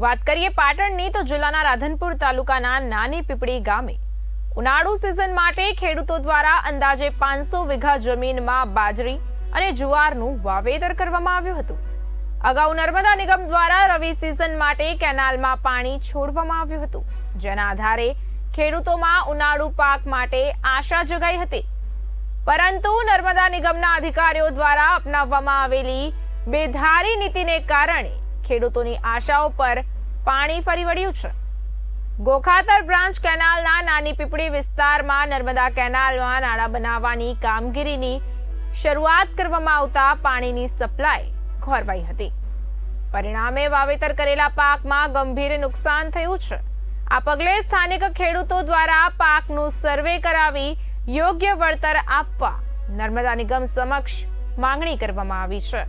વાત કરીએ પાટણની, તો જિલ્લાના રાધનપુર તાલુકાના નાની પીપળી ગામે. ઉનાળુ સિઝન માટે ખેડૂતો દ્વારા અંદાજે પાંચસો વીઘા જમીનમાં બાજરી અને જુવારનું વાવેતર કરવામાં આવ્યું હતું. અગાઉ નર્મદા નિગમ દ્વારા રવિ સિઝન માટે કેનાલમાં પાણી છોડવામાં આવ્યું હતું. જેના આધારે ખેડૂતોમાં ઉનાળુ પાક માટે આશા જગાઈ હતી. પરંતુ નર્મદા નિગમના અધિકારીઓ દ્વારા અપનાવવામાં આવેલી બેધારી નીતિને કારણે ખેડૂતોની આશાઓ પર પાણી ફરી વળ્યું છે. ગોખાતર બ્રાન્ચ કેનાલના નાની પીપળી વિસ્તારમાં નર્મદા કેનાલમાં નાળા બનાવવાની કામગીરીની શરૂઆત કરવામાં આવતા પાણીની સપ્લાય ખોરવાઈ હતી. પરિણામે વાવેતર કરેલા પાકમાં ગંભીર નુકસાન થયું છે. આ પગલે સ્થાનિક ખેડૂતો દ્વારા પાકનું સર્વે કરાવી યોગ્ય વળતર આપવા નર્મદા નિગમ સમક્ષ માંગણી કરવામાં આવી છે.